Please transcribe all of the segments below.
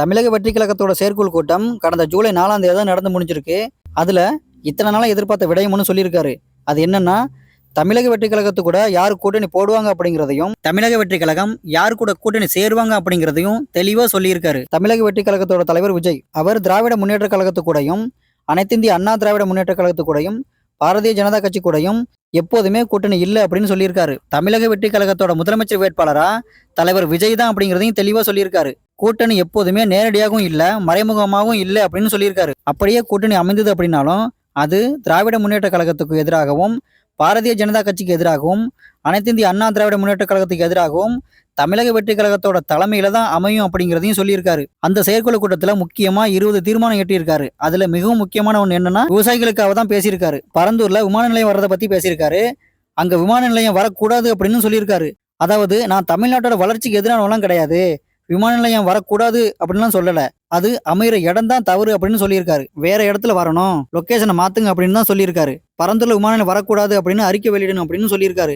தமிழக வெற்றி கழகத்தோட செயற்குழு கூட்டம் கடந்த ஜூலை நாலாம் தேதி தான் நடந்து முடிஞ்சிருக்கு. அதுல இத்தனை நாளாக எதிர்பார்த்த விடயம்னு சொல்லியிருக்காரு. அது என்னன்னா தமிழக வெற்றி கழகத்து கூட யார் கூட்டணி போடுவாங்க அப்படிங்கிறதையும் தமிழக வெற்றி கழகம் யார் கூட கூட்டணி சேருவாங்க அப்படிங்கிறதையும் தெளிவாக சொல்லியிருக்காரு. தமிழக வெற்றி கழகத்தோட தலைவர் விஜய் அவர் திராவிட முன்னேற்ற கழகத்து கூடயும் அனைத்திந்திய அண்ணா திராவிட முன்னேற்ற கழகத்து கூடயும் பாரதிய ஜனதா கட்சி கூடயும் எப்போதுமே கூட்டணி இல்லை அப்படின்னு சொல்லியிருக்காரு. தமிழக வெற்றி கழகத்தோட முதலமைச்சர் வேட்பாளரா தலைவர் விஜய் தான் அப்படிங்கிறதையும் தெளிவாக சொல்லியிருக்காரு. கூட்டணி எப்போதுமே நேரடியாகவும் இல்லை மறைமுகமாகவும் இல்லை அப்படின்னு சொல்லியிருக்காரு. அப்படியே கூட்டணி அமைந்தது அப்படின்னாலும் அது திராவிட முன்னேற்ற கழகத்துக்கு எதிராகவும் பாரதிய ஜனதா கட்சிக்கு எதிராகவும் அனைத்திந்திய அண்ணா திராவிட முன்னேற்ற கழகத்துக்கு எதிராகவும் தமிழக வெற்றி கழகத்தோட தலைமையில தான் அமையும் அப்படிங்கிறதையும் சொல்லியிருக்காரு. அந்த செயற்குழு கூட்டத்துல முக்கியமா இருபது தீர்மானம் எட்டியிருக்காரு. அதுல மிகவும் முக்கியமான ஒன்று என்னன்னா விவசாயிகளுக்காக தான் பேசியிருக்காரு. பரந்தூர்ல விமான நிலையம் வர்றதை பத்தி பேசியிருக்காரு. அங்க விமான நிலையம் வரக்கூடாது அப்படின்னு சொல்லியிருக்காரு. அதாவது நான் தமிழ்நாட்டோட வளர்ச்சிக்கு எதிரானவெல்லாம் கிடையாது. விமான நிலையம் வரக்கூடாது அப்படின்லாம் சொல்லலை. அது அமைகிற இடம் தான் தவறு அப்படின்னு சொல்லியிருக்காரு. வேற இடத்துல வரணும். லொக்கேஷனை மாத்துங்க அப்படின்னு தான் சொல்லியிருக்காரு. பரந்தூர்ல விமான நிலையம் வரக்கூடாது அப்படின்னு அறிக்கை வெளியிடணும் அப்படின்னு சொல்லியிருக்காரு.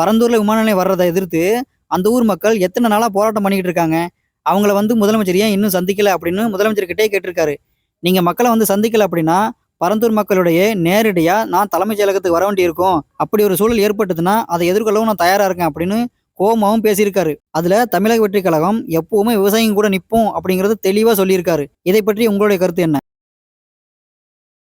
பரந்தூர்ல விமான நிலையம் வர்றதை எதிர்த்து அந்த ஊர் மக்கள் எத்தனை நாளாக போராட்டம் பண்ணிக்கிட்டு இருக்காங்க? அவங்கள வந்து முதலமைச்சர் ஏன் இன்னும் சந்திக்கல அப்படின்னு முதலமைச்சர் கிட்டே கேட்டிருக்காரு. நீங்கள் மக்களை வந்து சந்திக்கல அப்படின்னா பரந்தூர் மக்களுடைய நேரடியாக நான் தலைமைச் செயலகத்துக்கு வர வேண்டியிருக்கும். அப்படி ஒரு சூழல் ஏற்பட்டதுன்னா அதை எதிர்கொள்ளவும் நான் தயாராக இருக்கேன் அப்படின்னு கோமாவும் பேசியிருக்காரு. அதுல தமிழக வெற்றி கழகம் எப்பவுமே விவசாயிங்க கூட நிற்போம் அப்படிங்கறது தெளிவா சொல்லியிருக்காரு. இதை பற்றி உங்களுடைய கருத்து என்ன?